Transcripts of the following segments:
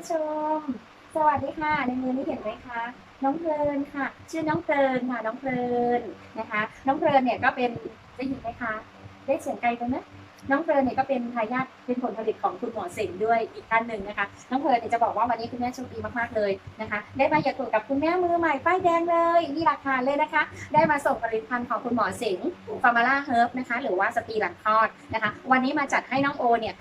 ผู้ชม สวัสดีค่ะ ในมือนี้เห็นไหมคะ น้องเพลินค่ะ ชื่อน้องเพลินค่ะ น้องเพลินนะคะ น้องเพลินเนี่ยก็เป็นได้ยินไหมคะ ได้เสียงไกลกันไหมน้องเพลินเนี่ยก็เป็นทายาทเป็นผลผลิตของคุณหมอเสงด้วยอีกท่านหนึ่งนะคะ น้องเพลินเนี่ยจะบอกว่าวันนี้คุณแม่โชคดีมากๆเลยนะคะ ได้มาอยากตัวกับคุณแม่มือใหม่ป้ายแดงเลยมีหลักฐาเลยนะคะ ได้มาส่งผลิตภัณฑ์ของคุณหมอเสงฟาร์มาล่าเฮิร์บนะคะ หรือว่าสตีหลังคลอดนะคะ วันนี้มาจัดให้น้องโอเนี่ย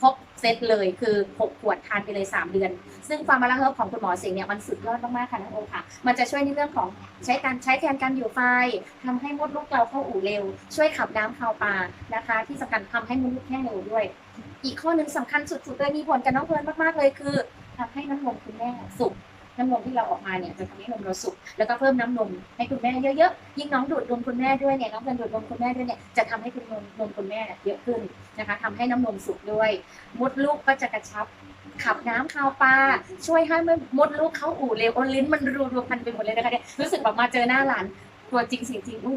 ครบเซตเลยคือ 6 ขวดทานไปเลย 3 เดือน ซึ่งฟาร์มาล่าเฮิร์บของคุณหมอสิงห์เนี่ยมันสุดยอดมากๆค่ะน้องโอค่ะ มันจะช่วยในเรื่องของใช้การใช้แทนการอยู่ไฟทำให้มดลูกเราเข้าอู่เร็ว ช่วยขับน้ำเข้าปลานะคะ ที่สำคัญทำให้มดลูกแห้งเร็วด้วย อีกข้อหนึ่งสำคัญสุดๆเลยมีผลกับน้องเพลินมากๆเลยคือทำให้น้ำนมคุณแม่สุก น้ำนมที่เราออกมาเนี่ยจะทำให้นมเราสุกแล้วก็เพิ่มน้ำนมให้คุณแม่เยอะๆยิ่งน้องดูดนมคุณแม่ด้วยเนี่ยน้องเพลินดูดนมคุณแม่ด้วยเนี่ยจะทำให้คุณนมนมคุณแม่เยอะขึ้นนะคะทำให้น้ำนมสุกด้วย มดลูกก็จะกระชับขับน้ำคาวปลาช่วยให้มดลูกเข้าอู่เร็วโอลิ้นมันรูรวมพันไปหมดเลยนะคะเนี่ยรู้สึกแบบมาเจอหน้าหลานตัวจริงเสียงจริงโอ้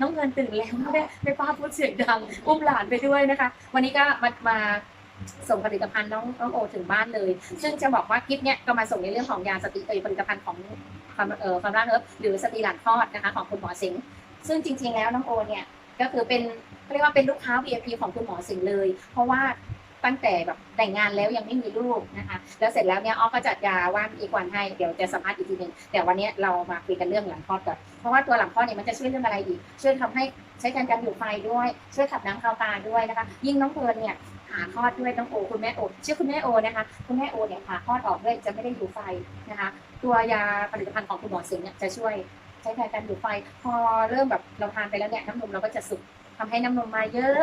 น้องเงินตื่นแล้วแม่แม่ป้าพูดเสียงดัง อุ้มหลานไปด้วยนะคะ วันนี้ก็มามา ส่งผลิตภัณฑ์น้องน้องโอถึงบ้านเลย ซึ่งจะบอกว่าคลิปเนี้ยก็มาส่งในเรื่องของยาสติเอยผลิตภัณฑ์ของความเอ่อความร่าเอิบหรือสตรีหลังคลอดนะคะของคุณหมอสิงห์ซึ่งจริง ๆ แล้วน้องโอเนี่ยก็คือเป็นเขาเรียกว่าเป็นลูกค้า VIP ของคุณหมอสิงห์เลย เพราะว่าตั้งแต่แบบแต่งงานแล้วยังไม่มีลูกนะคะ แล้วเสร็จแล้วเนี่ยอ้อก็จัดยาว่านอีกวันให้เดี๋ยวจะสัมภาษณ์อีกทีหนึ่งแต่วันนี้เรามาคุยกันเรื่องหลังคลอดก่อนเพราะว่าตัวหลังคลอดเนี่ยมันจะช่วยเรื่องอะไรอีกช่วยทำให้ใช้การการอยู่ไฟด้วย ช่วยขับน้ำคาตาด้วยนะคะ ยิ่งน้องเพลินเนี่ย ผ่าคลอดด้วยน้องโอคุณแม่โอชื่อคุณแม่โอนะคะคุณแม่โอเนี่ยผ่าคลอดออกด้วยจะไม่ได้อยู่ไฟนะคะ ตัวยาผลิตภัณฑ์ของคุณหมอสิงห์เนี่ยจะช่วยใช้แทนการอยู่ไฟ พอเริ่มแบบเราทานไปแล้วเนี่ยน้ำนมเราก็จะสุกทำให้น้ำนมมาเยอะ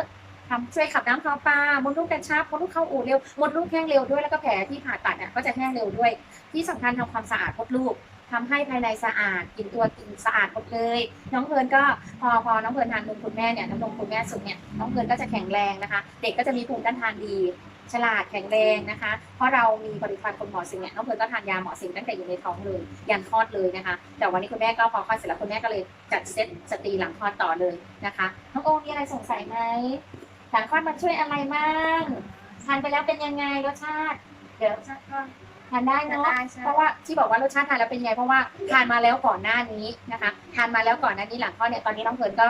ทำช่วยขับน้ำคาวปลามดลูกกระชับมดลูกเข้าอู่เร็วมดลูกแห้งเร็วด้วยแล้วก็แผลที่ผ่าตัดอะก็จะแห้งเร็วด้วย ที่สำคัญทำความสะอาดมดลูก ทำให้ภายในสะอาดกินตัวกินสะอาดหมดเลย น้องเพลิร์นก็พอพอน้องเพลิร์นทานนมคุณแม่เนี่ยน้ำนมคุณแม่สุกเนี่ยน้องเพลิร์นก็จะแข็งแรงนะคะ เด็กก็จะมีภูมิต้านทานดีฉลาดแข็งแรงนะคะ เพราะเรามีผลิตภัณฑ์คุณหมอสิงเนี่ยน้องเพลิร์นก็ทานยาหมอสิงตั้งแต่อยู่ในท้องเลยยันคลอดเลยนะคะ แต่วันนี้คุณแม่ก็พอคลอดเสร็จแล้วคุณแม่ก็เลยจัดเซตสตรีหลังคลอดต่อเลยนะคะน้องโอมีอะไรสงสัยไหมหลังคลอดมันช่วยอะไรบ้างทานไปแล้วเป็นยังไงรสชาติ เดี๋ยวรสชาติก็ ทานได้เนาะเพราะว่าที่บอกว่ารสชาติทานแล้วเป็นไง เพราะว่าทานมาแล้วก่อนหน้านี้นะคะ ทานมาแล้วก่อนหน้านี้หลังคลอดเนี่ยตอนนี้น้องเพลิร์นก็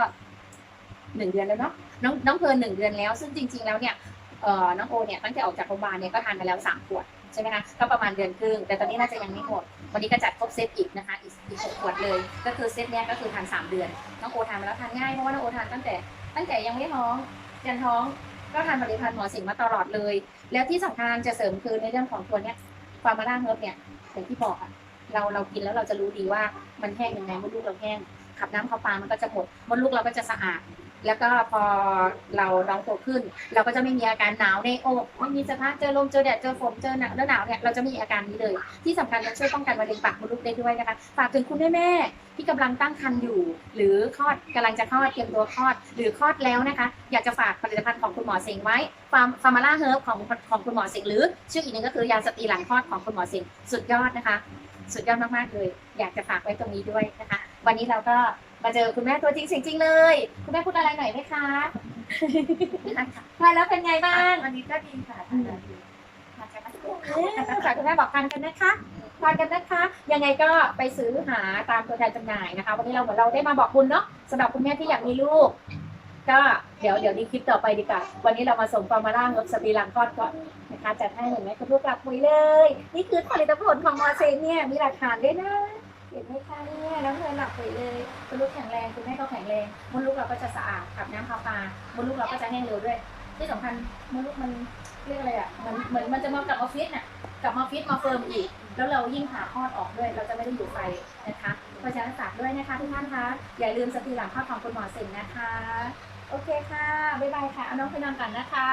หนึ่งเดือนแล้วเนาะน้องน้องเพลิร์นหนึ่งเดือนแล้ว ซึ่งจริง ๆ แล้วเนี่ยเอ่อน้องโอเนี่ยตั้งแต่ออกจากโรงพยาบาลเนี่ยก็ทานมาแล้วสามขวดใช่ไหมคะก็ประมาณเดือนครึ่งแต่ตอนนี้น่าจะยังไม่หมดวันนี้ก็จัดครบเซตอีกนะคะอีกอีกหกขวดเลย ก็คือเซตเนี้ยก็คือทานสามเดือนน้องโอทานมาแล้วทานง่ายเพราะว่าน้องโอทานตั้งแต่ ตั้งแต่ยังไม่ท้องยันท้องก็ทานผลิตภัณฑ์หมอสิงห์มาตลอดเลย แล้วที่สำคัญจะเสริมคือในเรื่องของตัวเนี้ย ฟาร์มาล่าเฮิร์บเนี่ยอย่างที่บอกอะเราเรากินแล้วเราจะรู้ดีว่ามันแห้งยังไงมดลูกเราแห้งขับน้ำเข้าปลามันก็จะหมดมดลูกเราก็จะสะอาด แล้วก็พอเราน้องโตขึ้น เราก็จะไม่มีอาการหนาวในอกไม่มีสภาพเจอลมเจอแดดเจอฝนเจอหนาวแล้วหนาวเนี่ยเราจะมีอาการนี้เลย ที่สำคัญมันช่วยป้องกันมะเร็งปากมดลูกได้ด้วยนะคะฝากถึงคุณแม่แม่ๆที่กำลังตั้งครรภ์อยู่ หรือคลอดกำลังจะคลอดเตรียมตัวคลอด หรือคลอดแล้วนะคะ อยากจะฝากผลิตภัณฑ์ของคุณหมอเสงไว้ฟาร์มฟาร์มาล่าเฮิร์บของของคุณหมอเสงหรือชื่ออีกหนึงก็คือยาสตรีหลังคลอดของคุณหมอเสงสุดยอดนะคะ สุดยอดมากๆเลย อยากจะฝากไว้ตรงนี้ด้วยนะคะ วันนี้เราก็ มาเจอคุณแม่ตัวจริงเสียงจริงเลย คุณแม่พูดอะไรหน่อยไหมคะมาแล้วเป็นไงบ้างวันนี้ก็ดีค่ะอืมทานกันนะคะฝากคุณแม่บอกทานกันนะคะทานกันนะคะ ยังไงก็ไปซื้อหาตามตัวแทนจำหน่ายนะคะ วันนี้เราเหมือนเราได้มาบอกคุณเนาะสำหรับคุณแม่ที่อยากมีลูก ก็เดี๋ยวเดี๋ยวนี้คลิปต่อไปดีกว่า วันนี้เรามาส่งฟอร์มาล่างบสตรีหลังคลอดก่อนนะคะจัดให้เห็นไหมคุณลูกหลับคุยเลย นี่คือผลิตผลของมอเซนเนี่ยมีหลักฐานด้วยนะ เห็นไหมคะเนี่ยน้องเพลินหลับไปเลยคุณลูกแข็งแรงคุณแม่ก็แข็งแรงมดลูกเราก็จะสะอาดขับน้ำคาวปลามดลูกเราก็จะแห้งเร็วด้วย ที่สำคัญมดลูกมันเรียกอะไรอะมันเหมือนมันจะมากลับออฟฟิศน่ะกลับมาออฟฟิศมาเฟิร์มอีก แล้วเรายิ่งผ่าคลอดออกด้วย เราจะไม่ได้อยู่ไฟนะคะเพราะฉะนั้นฝากด้วยนะคะทุกท่านคะอย่าลืมสติหลังคลอดของคุณหมอเสงนะคะ โอเคค่ะบ๊ายบายค่ะเอาน้องไปนอนก่อนนะคะ